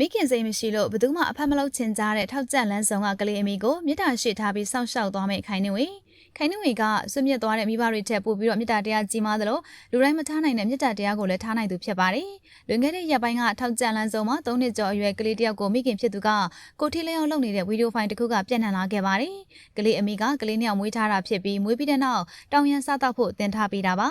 မိခင်စိတ်မရှိလို့ဘယ်သူမှအဖက်မလုပ်ချင်ကြတဲ့ထောက်ကျက်လန်းဆောင်ကကလေးအမိကိုမြစ်တာရှိထားပြီးစောင့်ရှောက်သွားမယ်ခိုင်နေဝေခိုင်နေဝေကဆွမြစ်သွားတဲ့မိဘတွေထက်ပို့ပြီးတော့မြစ်တာတရားကြီးမားသလိုလူတိုင်းမထားနိုင်တဲ့မြစ်တာတရားကိုလည်းထားနိုင်သူဖြစ်ပါတယ်လွန်ခဲ့တဲ့ရက်ပိုင်းကထောက်ကျက်လန်းဆောင်မှာ၃နှစ်ကျော်အရွယ်ကလေးတစ်ယောက်ကိုမိခင်ဖြစ်သူကကိုထီလျောင်းလုပ်နေတဲ့ဗီဒီယိုဖိုင်တစ်ခုကပြန့်နှံ့လာခဲ့ပါတယ်ကလေးအမိကကလေးနှစ်ယောက်မွေးထားတာဖြစ်ပြီးမွေးပြီးတဲ့နောက်တောင်ရန်စားတောက်ဖို့တင်ထားပေးတာပါ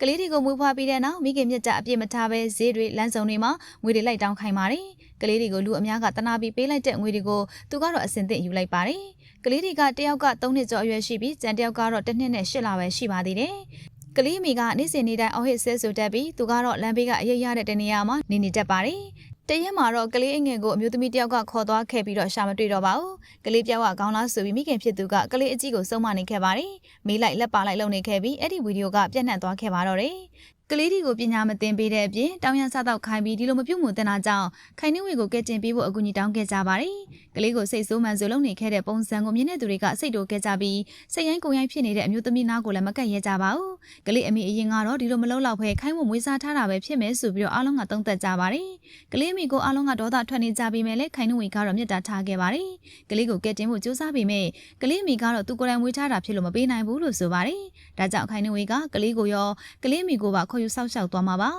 ကလေးတွေကိုမွေးဖွားပြီးတဲ့နောက်မိခင်မြစ်တာအပြည့်မထားပဲဈေးတွေလမ်းစုံတွေမှာငွေတွေလိုက်တောင်းခိုင်းပါတယ်ကလေးတွေကိုလူအများကတနာပြီးပေးလိုက်တဲ့ငွေတွေကိုသူကတော့အစင်သင့်ယူလိုက်ပါတယ်။ကလေးတွေကတယောက်က3နှစ်ကျော်အရွယ်ရှိပြီးကျန်တယောက်ကတော့1နှစ်နဲ့8လပဲရှိပါသေးတယ်။ကလေးမိကနေ့စဉ်နေ့တိုင်းအော်ဟစ်ဆဲဆိုတတ်ပြီးသူကတော့လမ်းဘေးကအရေးရတဲ့တနေရာမှာနေနေတတ်ပါတယ်။တရက်မှာတော့ကလေးအငယ်ကိုအမျိုးသမီးတယောက်ကခေါ်သွားခဲ့ပြီးတော့ရှာမတွေ့တော့ပါဘူး။ကလေးပြောက်ကခေါင်းလားဆိုပြီးမိခင်ဖြစ်သူကကလေးအကြီးကိုစုံမနေခဲ့ပါတယ်။မေးလိုက်လက်ပါလိုက်လုံနေခဲ့ပြီးအဲ့ဒီဗီဒီယိုကပြန့်နှံ့သွားခဲ့ပါတော့တယ်။ ကလေးတွေကိုပညာမသင်ပေးတဲ့အပြင်တောင်ရန်စားတော့ခိုင်းပြီးဒီလိုမပြုတ်မှုတင်တာကြောင့်ခိုင်နှင်းဝေကိုကဲတင်ပေးဖို့အကူအညီတောင်းခဲ့ကြပါတယ်။ကလေးကိုစိတ်ဆိုးမှန်ဆိုလုံနေခဲ့တဲ့ပုံစံကိုမြင်တဲ့သူတွေကစိတ်တိုခဲ့ကြပြီးစိတ်ရိုင်းကုန်ရိုင်းဖြစ်နေတဲ့အမျိုးသမီးနားကိုလည်းမကတ်ရဲကြပါဘူး။ကလေးအမိအရင်ကတော့ဒီလိုမလုံလောက်ပဲခိုင်းဖို့မွေးစားထားတာပဲဖြစ်မယ်ဆိုပြီးတော့အားလုံးကသုံးသပ်ကြပါတယ်။ကလေးအမိကိုအားလုံးကဒေါသထွက်နေကြပြီးမဲ့လည်းခိုင်နှင်းဝေကတော့မြစ်တာထားခဲ့ပါတယ်။ကလေးကိုကဲတင်ဖို့ကြိုးစားပြီးမဲ့ကလေးအမိကတော့သူကိုယ်တိုင်မွေးထားတာဖြစ်လို့မပေးနိုင်ဘူးလို့ဆိုပါတယ်။ဒါကြောင့်ခိုင်နှင်းဝေကကလေးကိုရောကလေးအမိကိုပါခေါ်ယူဆောက်ရှောက်သွားမှာပါ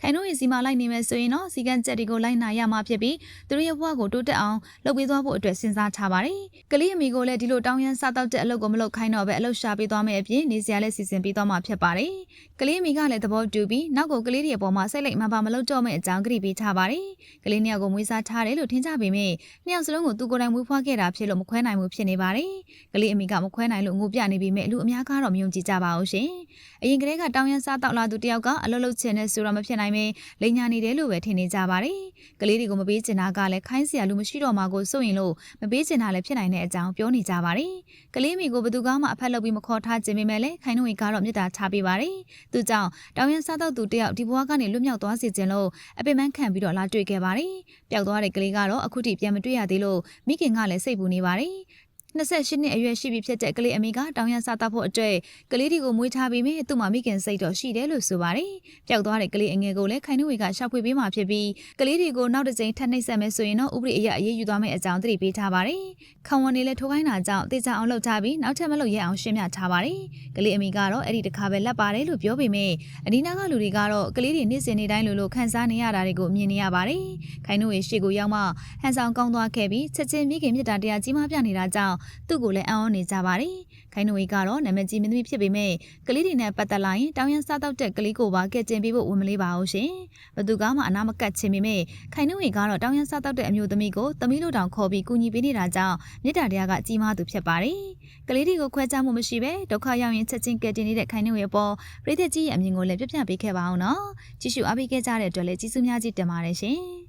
ခိုင်တို့ရဲ့စီမလိုက်နေမယ်ဆိုရင်တော့စီကန်းချက်တွေကိုလိုက်နာရမှာဖြစ်ပြီးသူတို့ရဲ့ဘဝကိုတိုးတက်အောင်လုပ်ပေးသွားဖို့အတွက်စဉ်းစားထားပါတယ်ကလေးအမိကိုလည်းဒီလိုတောင်းရန်စားတော့တဲ့အလုပ်ကိုမလုပ်ခိုင်းတော့ပဲအလုပ်ရှာပေးသွားမယ်အပြင်နေစရာလည်းစီစဉ်ပေးသွားမှာဖြစ်ပါတယ်ကလေးအမိကလည်းသဘောတူပြီးနောက်ကိုကလေးတွေအပေါ်မှာစိတ်လိုက်မှပါမလုပ်တော့မယ့်အကြောင်းကြည့်ပေးထားပါတယ်ကလေးနှစ်ယောက်ကိုမွေးစားထားတယ်လို့ထင်ကြပေမဲ့နှစ်ယောက်စလုံးကိုသူကိုယ်တိုင်မွေးဖွားခဲ့တာဖြစ်လို့မခွဲနိုင်ဘူးဖြစ်နေပါတယ်ကလေးအမိကမခွဲနိုင်လို့ငိုပြနေပေမဲ့လူအများကတော့မယုံကြည်ကြပါဘူးရှင်အရင်ကတည်းကတောင်းရန်စားတော့လာသူတယောက်ကအလုပ်လုပ်ချင်တဲ့ဆိုတော့မဖြစ်နိုင်ပဲလိန်ညာနေတယ်လို့ပဲထင်နေကြပါတယ်။ကလေးတွေကိုမပေးချင်တာကလည်းခိုင်းစရာလူမရှိတော့မှကိုစိုးရင်လို့မပေးချင်တာလည်းဖြစ်နိုင်တဲ့အကြောင်းပြောနေကြပါတယ်။ကလေးမိကိုဘသူကမှအဖက်လုပ်ပြီးမခေါ်ထားခြင်းပေမဲ့လည်းခိုင်းနှုတ်ဝင်ကတော့မြစ်တာချပေးပါတယ်။သူကြောင့်တောင်ရန်စားတော့သူတယောက်ဒီဘဝကနေလွတ်မြောက်သွားစေခြင်းလို့အပင်ပန်းခံပြီးတော့လာတွေ့ခဲ့ပါတယ်။ပျောက်သွားတဲ့ကလေးကတော့အခုထိပြန်မတွေ့ရသေးလို့မိခင်ကလည်းစိတ်ပူနေပါတယ်။ 28နှစ်အရွယ်ရှိပြီဖြစ်တဲ့ကလေးအမေကတောင်ရန်စားတောက်ဖို့အတွက်ကလေးတွေကိုမွေးထားပြီးမြဲသူ့မှာမိခင်စိတ်တော့ရှိတယ်လို့ဆိုပါတယ်။ပျောက်သွားတဲ့ကလေးအငယ်ကိုလည်းခိုင်နှုတ်ဝေကရှာဖွေပေးမှဖြစ်ပြီးကလေးတွေကိုနောက်တစ်ကြိမ်ထပ်နှိပ်ဆက်မယ်ဆိုရင်တော့ဥပဒေအရအရေးယူသွားမယ့်အကြောင်းသတိပေးထားပါတယ်။ခံဝန်နေလည်းထိုးခိုင်းတာကြောင့်တေချာအောင်လုပ်ထားပြီးနောက်ထပ်မလုပ်ရအောင်ရှင်းပြထားပါတယ်။ကလေးအမေကတော့အဲ့ဒီတစ်ခါပဲလက်ပါတယ်လို့ပြောပေမဲ့အနီးနားကလူတွေကတော့ကလေးတွေနေ့စဉ်နေ့တိုင်းလိုလိုခံစားနေရတာတွေကိုမြင်နေရပါတယ်။ခိုင်နှုတ်ဝေရှေ့ကိုရောက်မှဟန်ဆောင်ကောင်းသွားခဲ့ပြီးချက်ချင်းမိခင်မြတ်တာတရားကြီးမားပြနေတာကြောင့်သူ့ကိုလည်းအံ့ဩနေကြပါတယ်။ခိုင်နဝေကတော့နာမည်ကြီးမင်းသမီးဖြစ်ပေမဲ့ကလေးတွေနဲ့ပတ်သက်လာရင်တောင်ရန်စားတော့တဲ့ကလေးကိုပါကဲတင်ပေးဖို့ဝင်မလေးပါဘူးရှင်။ဘသူကမှအနာမကတ်ချင်ပေမဲ့ခိုင်နဝေကတော့တောင်ရန်စားတော့တဲ့အမျိုးသမီးကိုသမီးလိုတောင်ခေါ်ပြီးကူညီပေးနေတာကြောင့်မြစ်တာတရားကကြီးမားသူဖြစ်ပါတယ်။ကလေးတွေကိုခွဲခြားမှုမရှိပဲဒုက္ခရောက်ရင်ချက်ချင်းကဲတင်နေတဲ့ခိုင်နဝေပေါ်ပြည်သက်ကြီးရဲ့အမြင်ကိုလည်းပြပြပေးခဲ့ပါအောင်နော်။ကြည့်ရှုအားပေးခဲ့ကြတဲ့အတွက်လည်းကျေးဇူးများကြီးတင်ပါတယ်ရှင်။